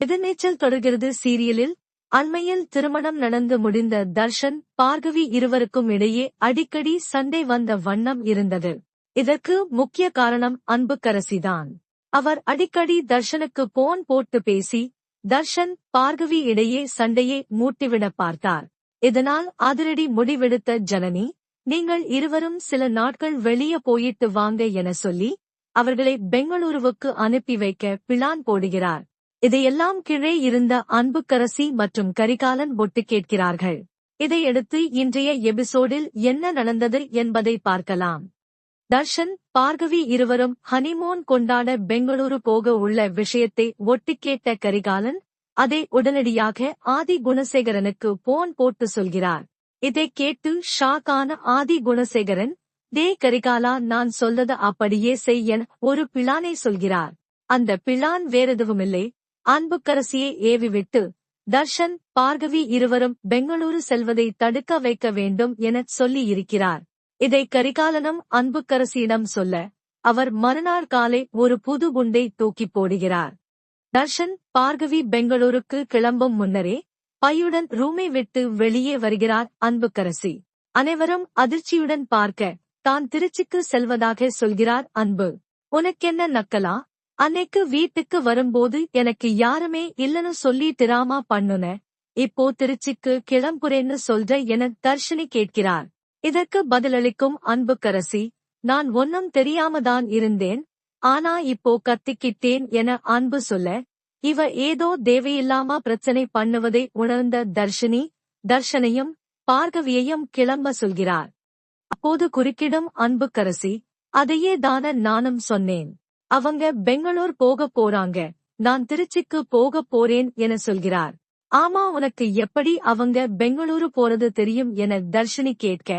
எதிர்நீச்சல் தொடர்கிறது சீரியலில். அண்மையில் திருமணம் நடந்து முடிந்த தர்ஷன் பார்கவி இருவருக்கும் இடையே அடிக்கடி சண்டை வந்த வண்ணம் இருந்தது. இதற்கு முக்கிய காரணம் அன்புக்கரசிதான். அவர் அடிக்கடி தர்ஷனுக்கு போன் போட்டு பேசி தர்ஷன் பார்கவி இடையே சண்டையை மூட்டிவிட பார்த்தார். இதனால் அதிரடி முடிவெடுத்த ஜனனி நீங்கள் இருவரும் சில நாட்கள் வெளியே போயிட்டு வாங்க என சொல்லி அவர்களை பெங்களூருவுக்கு அனுப்பி வைக்க பிளான் போடுகிறார். இதையெல்லாம் கீழே இருந்த அன்புக்கரசி மற்றும் கரிகாலன் ஒட்டு கேட்கிறார்கள். இதையடுத்து இன்றைய எபிசோடில் என்ன நடந்தது என்பதை பார்க்கலாம். தர்ஷன் பார்கவி இருவரும் ஹனிமூன் கொண்டாட பெங்களூரு போக உள்ள விஷயத்தை ஒட்டு கேட்ட கரிகாலன் அதை உடனடியாக ஆதி குணசேகரனுக்கு போன் போட்டு சொல்கிறார். இதை கேட்டு ஷாக்கான ஆதி குணசேகரன் டே கரிகாலா நான் சொல்லத அப்படியே செய்யன் ஒரு பிளானை சொல்கிறார். அந்த பிளான் வேறெதுவுமில்லை. அன்புக்கரசியை ஏவிவிட்டு தர்ஷன் பார்கவி இருவரும் பெங்களூரு செல்வதை தடுக்க வைக்க வேண்டும் எனச் சொல்லி இருக்கிறார். இதை கரிகாலனும் அன்புக்கரசியிடம் சொல்ல அவர் மறுநாள் காலை ஒரு புது குண்டை தூக்கி போடுகிறார். தர்ஷன் பார்கவி பெங்களூருக்கு கிளம்பும் முன்னரே பையுடன் ரூமை விட்டு வெளியே வருகிறார் அன்புக்கரசி. அனைவரும் அதிர்ச்சியுடன் பார்க்க தான் திருச்சிக்கு செல்வதாக சொல்கிறார் அன்பு. உனக்கென்ன நக்கலா? அன்னைக்கு வீட்டுக்கு வரும்போது எனக்கு யாருமே இல்லைன்னு சொல்லி டிராமா பண்ணுன. இப்போ திருச்சிக்கு கிளம்புறேன்னு சொல்ற என தர்ஷினி கேட்கிறார். இதற்கு பதிலளிக்கும் அன்புக்கரசி நான் ஒன்னும் தெரியாமதான் இருந்தேன். ஆனா இப்போ கத்திக்கிட்டேன் என அன்பு சொல்ல இவ ஏதோ தேவையில்லாம பிரச்சனை பண்ணுவதை உணர்ந்த தர்ஷினி தர்ஷனையும் பார்கவியையும் கிளம்ப சொல்கிறார். அப்போது குறுக்கிடும் அன்புக்கரசி அதையே தான நானும் சொன்னேன். அவங்க பெங்களூர் போக போறாங்க. நான் திருச்சிக்கு போக போறேன் என சொல்கிறார். ஆமா உனக்கு எப்படி அவங்க பெங்களூரு போறது தெரியும் என தர்ஷினி கேட்க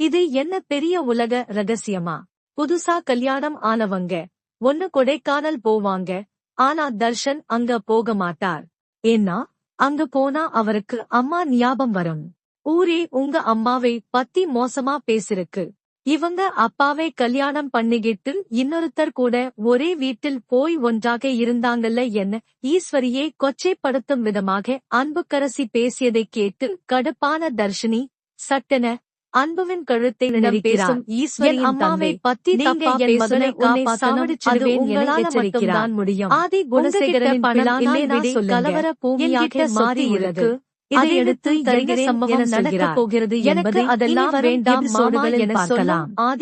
இது என்ன பெரிய உலக ரகசியமா? புதுசா கல்யாணம் ஆனவங்க ஒன்னு கொடைக்கானல் போவாங்க ஆனா தர்ஷன் அங்க போக மாட்டார். ஏன்னா அங்க போனா அவருக்கு அம்மா ஞாபகம் வரும். ஊரே உங்க அம்மாவை பத்தி மோசமா பேசிருக்கு. இவங்க அப்பாவை கல்யாணம் பண்ணிக்கிட்டு இன்னொருத்தர் கூட ஒரே வீட்டில் போய் ஒன்றாக இருந்தாங்கல்ல என்ன ஈஸ்வரியை கொச்சைப்படுத்தும் விதமாக அன்புக்கரசி பேசியதை கேட்டு கடுப்பான தர்ஷினி சட்டென அன்புவின் கழுத்தை நெரிக்கிறார் ஈஸ்வரியின் அம்மாவை பத்தி நீங்க என் மகனை காப்பாற்றணும் உங்களால மட்டும்தான் முடியும். ஆதி குணசேகரனின் பணம் இல்லைனா கலவர பூமியாக மாறி இருக்கு. இதையடுத்து என்ன சம்பவம் நடக்கப் போகிறது என்பதை அதெல்லாம் வேண்டாம் என சொல்லும் ஆதி